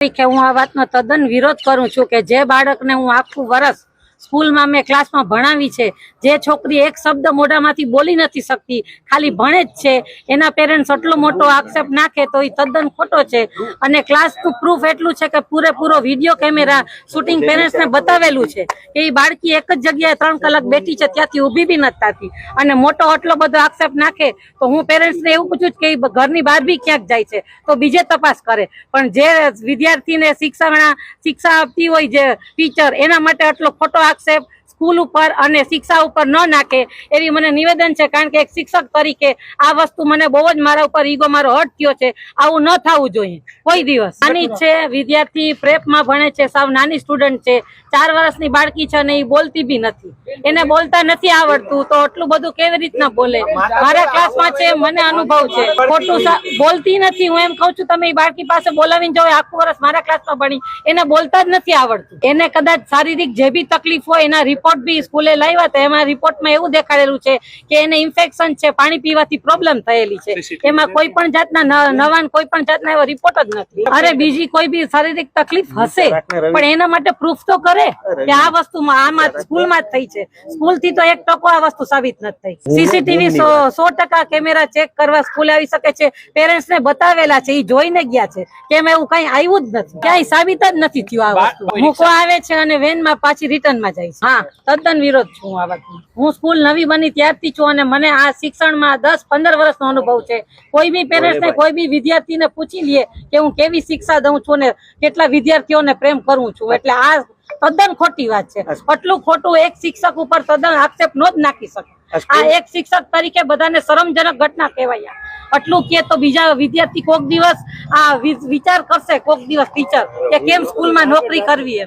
તરીકે હું આ વાતનો તદ્દન વિરોધ કરું છું કે જે બાળકને હું આખું વર્ષ સ્કૂલમાં મેં ક્લાસમાં ભણાવી છે. જે છોકરી એક શબ્દ મોઢામાંથી બોલી નથી શકતી, ખાલી ભણે જ છે. એના પેરેન્ટ્સ આટલો મોટો આક્ષેપ નાખે તો એ તદ્દન ખોટો છે. અને ક્લાસનું પ્રૂફ એટલું છે કે પૂરેપૂરો વીડિયો કેમેરા શૂટિંગ પેરેન્ટ્સને બતાવેલું છે. કે એ બાળકી એક જ જગ્યાએ ત્રણ કલાક બેઠી છે, ત્યાંથી ઊભી બી નથી થતી. અને મોટો આટલો બધો આક્ષેપ નાખે તો હું પેરેન્ટ્સને એવું પૂછું કે ઘરની બહાર બી ક્યાંક જાય છે? તો બીજે તપાસ કરે. પણ જે વિદ્યાર્થીને શિક્ષા શિક્ષા આપતી હોય જે ટીચર એના માટે આટલો ખોટો આક્ષેપ સ્કૂલ ઉપર અને શિક્ષા ઉપર ન નાખે એવી મને નિવેદન છે કારણ કે એક શિક્ષક તરીકે આ વસ્તુ મને બહુ જ મારા ઉપર ઈગો મારો હટ થયો છે આવું ન થવું જોઈએ. કોઈ દિવસ. નાની છે વિદ્યાર્થી પ્રેપમાં ભણે છે સાવ નાની સ્ટુડન્ટ છે ચાર વર્ષની બાળકી છે અને એ બોલતી બી નથી. એને બોલતા નથી આવડતું તો આટલું બધું કેવી રીતના બોલે? મારા ક્લાસમાં છે મને અનુભવ છે. ખોટું બોલતી નથી હું એમ કઉ છું તમે એ બાળકી પાસે બોલાવીને જાઓ આખું વર્ષ મારા ક્લાસમાં ભણી. એને બોલતા જ નથી આવડતું. એને કદાચ શારીરિક જે બી તકલીફ હોય એના રિપોર્ટ બી સ્કૂલે લાવ્યા હતા. એમાં રિપોર્ટમાં એવું દેખાડેલું છે કે એને ઇન્ફેક્શન છે પાણી પીવાથી પ્રોબ્લેમ થયેલી છે. એમાં કોઈ પણ જાતના નવા કોઈ પણ જાતના એવા રિપોર્ટ જ નથી. અરે બીજી કોઈ બી શારીરિક તકલીફ હશે પણ એના માટે પ્રૂફ તો કરે કે આ વસ્તુ આમાં સ્કૂલમાં જ થઈ છે. સ્કૂલથી તો એક ટકો આ વસ્તુ સાબિત નથી થઈ. સીસીટીવી સો ટકા કેમેરા ચેક કરવા સ્કૂલે આવી શકે છે. પેરેન્ટ્સ ને બતાવેલા છે એ જોઈને ગયા છે કે એમાં એવું કઈ આવ્યું જ નથી. ક્યાંય સાબિત જ નથી થયું આ વસ્તુ. મૂકવા આવે છે અને વેનમાં પાછી રિટર્નમાં જાય છે. હા. તદ્દન વિરોધ છું આ વાતનો હું સ્કૂલ નવી બની ત્યારથી છું અને મને આ શિક્ષણમાં દસ પંદર વર્ષનો અનુભવ છે. કોઈ બી પેરેન્ટ્સને કોઈ બી વિદ્યાર્થીને પૂછી લઈએ કે હું કેવી શિક્ષા દઉં છું ને કેટલા વિદ્યાર્થીઓને પ્રેમ કરું છું. એટલે આ તદ્દન ખોટી વાત છે. આટલું ખોટું એક શિક્ષક ઉપર તદ્દન આક્ષેપ નો જ નાખી શકે. આ એક શિક્ષક તરીકે બધાને શરમજનક ઘટના કહેવાય. આટલું કે તો બીજા વિદ્યાર્થી કોક દિવસ આ વિચાર કરશે કોક દિવસ ટીચર કે કેમ સ્કૂલમાં નોકરી કરવી એમ.